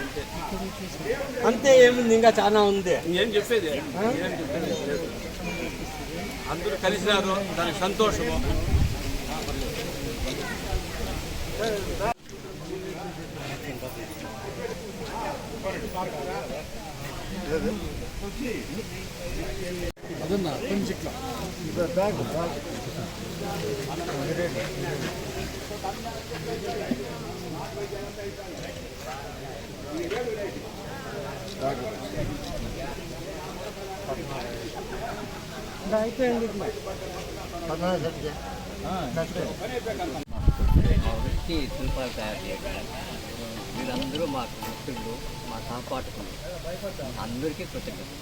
అంతే అంతే ఏముంది ఇంకా చాలా ఉంది. ఏం చెప్పేది? అందరూ కలిసినారు దానికి సంతోషము. మా వృత్తి శిల్పాలు తయారు చేయడం మీరందరూ మాకు మిత్రులు మా సహపాఠకులు అందరికీ కృతజ్ఞతలు.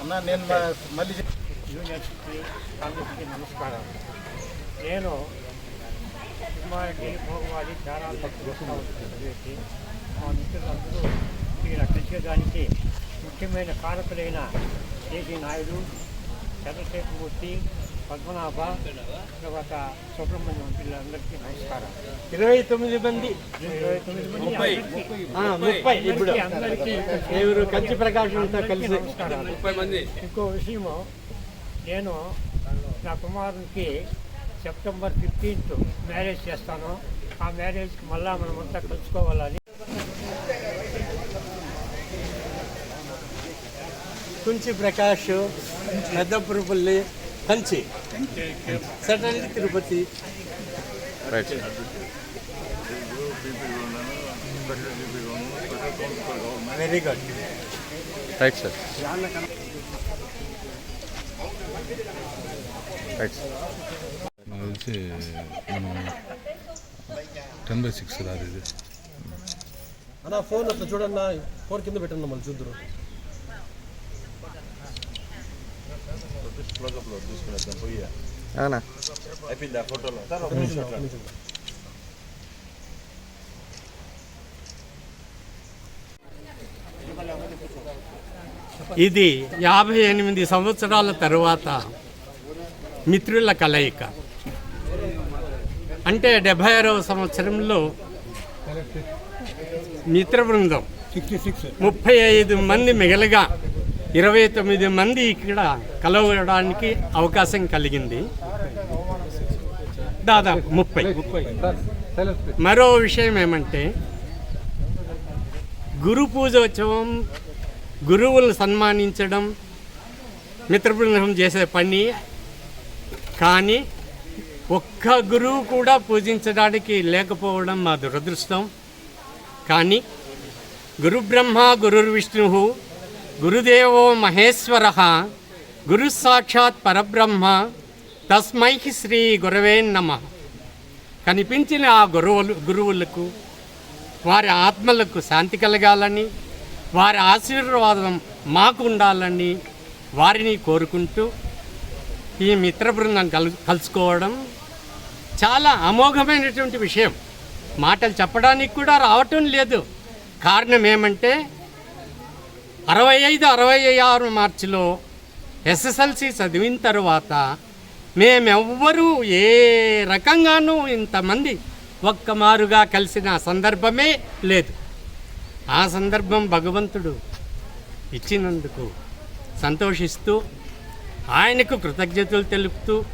అన్న నేను మ- మళ్ళీ యూనివర్సిటీ అందరికీ నమస్కారం నేను చాలా వస్తూ ఉంటుంది చదివేసి మా మిత్రులందరూ ముఖ్యమైన కారకులైన కేసీ నాయుడు చంద్రశేఖరమూర్తి పద్మనాభ తర్వాత సుబ్రహ్మణ్యం వీళ్ళందరికీ నమస్కారం. ఇరవై తొమ్మిది మంది. ఇరవై తొమ్మిది మంది అందరికీ ఆ, ముప్పై. ఇప్పుడు అందరికీ కంచి ప్రకాశంతో కలిసి. ముప్పై మంది. ఇంకో విషయము నేను నా కుమారునికి సెప్టెంబర్ ఫిఫ్టీన్త్ మ్యారేజ్ చేస్తాను. ఆ మ్యారేజ్కి మళ్ళా మనమంతా కలుసుకోవాలని. Kunchi Prakash Peddapurapalli Kanchi. Settle Tirupati. Very good right sir right sir తెలిసి మనం టెన్ బై సిక్స్ రాదు ఇది. అన్న ఫోన్ అట్లా చూడన్నా ఫోన్ కింద పెట్టండి మళ్ళీ చూద్దరు. అవునా? అయిపోయింది ఆ ఫోటోలో ఇది యాభై ఎనిమిది సంవత్సరాల తరువాత మిత్రుల కలయిక. అంటే డెబ్భై ఆరవ సంవత్సరంలో మిత్ర బృందం ముప్పై ఐదు మంది మిగలగా ఇరవై తొమ్మిది మంది ఇక్కడ కలవడానికి అవకాశం కలిగింది. దాదాపు ముప్పై. మరో విషయం ఏమంటే గురు పూజోత్సవం గురువులను సన్మానించడం మిత్రబృందం చేసే పని కానీ ఒక్క గురువు కూడా పూజించడానికి లేకపోవడం మా దురదృష్టం. కానీ గురు బ్రహ్మ గురుర్విష్ణు గురుదేవో మహేశ్వర గురు సాక్షాత్ పరబ్రహ్మ తస్మై శ్రీ గురవే నమ. కనిపించిన ఆ గురువులు గురువులకు వారి ఆత్మలకు శాంతి కలగాలని వారి ఆశీర్వాదం మాకు ఉండాలని వారిని కోరుకుంటూ ఈ మిత్ర బృందం కలు కలుసుకోవడం చాలా అమోఘమైనటువంటి విషయం. మాటలు చెప్పడానికి కూడా రావటం లేదు. కారణం ఏమంటే అరవై ఐదు అరవై ఆరు మార్చిలో ఎస్ఎస్ఎల్సి చదివిన తర్వాత మేమెవ్వరూ ఏ రకంగానూ ఇంతమంది ఒక్క మారుగా కలిసిన సందర్భమే లేదు. ఆ సందర్భం భగవంతుడు ఇచ్చినందుకు సంతోషిస్తూ ఆయనకు కృతజ్ఞతలు తెలుపుతూ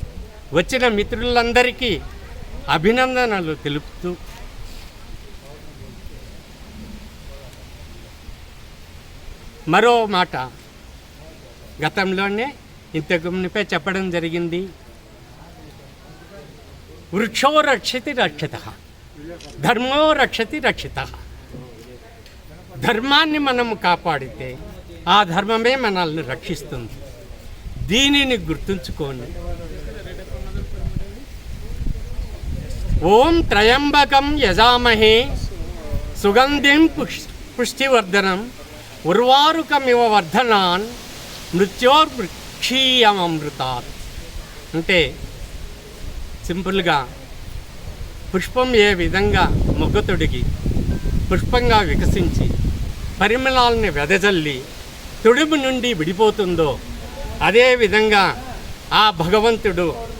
వచ్చిన మిత్రులందరికీ అభినందనలు తెలుపుతూ మరో మాట. గతంలోనే ఇంతకు మునిపే చెప్పడం జరిగింది. వృక్షో రక్షతి రక్షిత ధర్మో రక్షతి రక్షిత. ధర్మాన్ని మనం కాపాడితే ఆ ధర్మమే మనల్ని రక్షిస్తుంది. దీనిని గుర్తుంచుకొని ఓం త్రయంబకం యజామహే. సుగంధిం పుష్ పుష్టివర్ధనం. ఉర్వారుకమివ వర్ధనాన్. మృత్యోర్వృక్షీయమృతాత్ అంటే సింపుల్గా పుష్పం ఏ విధంగా మొగ్గ తొడిగి పుష్పంగా వికసించి పరిమళాలని వెదజల్లి తుడుము నుండి విడిపోతుందో అదే విధంగా ఆ భగవంతుడు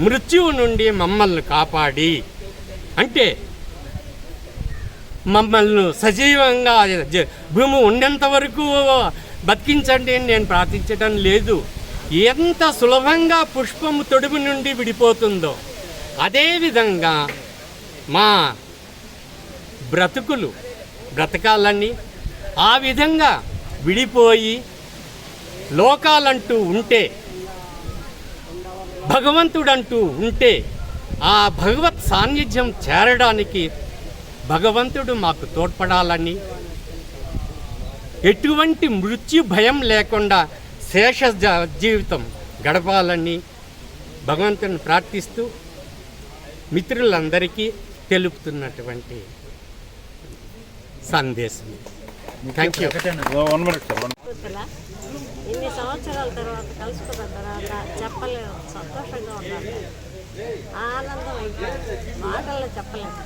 మృత్యువు నుండి మమ్మల్ని కాపాడి. అంటే మమ్మల్ని సజీవంగా జ- భూమి ఉండేంత వరకు బతికించండి అని నేను ప్రార్థించడం లేదు. ఎంత సులభంగా పుష్పము తొడుగు నుండి విడిపోతుందో అదేవిధంగా మా బ్రతుకులు బ్రతకాలని ఆ విధంగా విడిపోయి లోకాలంటూ ఉంటే భగవంతుడంటూ ఉంటే ఆ భగవత్ సాన్నిధ్యం చేరడానికి భగవంతుడు మాకు తోడ్పడాలని. ఎటువంటి మృత్యు భయం లేకుండా శేష జ- జీవితం గడపాలని భగవంతుని ప్రార్థిస్తూ మిత్రులందరికీ తెలుపుతున్నటువంటి సందేశం థ్యాంక్ యూ ఇన్ని సంవత్సరాల తర్వాత కలుసుకున్న తర్వాత చెప్పలేము. సంతోషంగా ఉన్నాను ఆనందం మాటల్లో చెప్పలేము.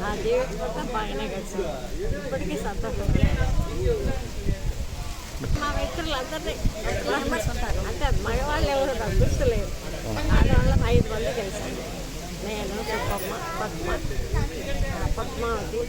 నా జీవితం మొత్తం బాగానే కలిసింది ఇప్పటికీ సంతోషంగా. మా మిత్రులందరినీ అంటే మగవాళ్ళు ఎవరు నాకు గుర్తులేరు ఆడవాళ్ళం ఐదు మంది కలిసాను నేను సుబ్బమ్మ పద్మ ఆ, పద్మావతి.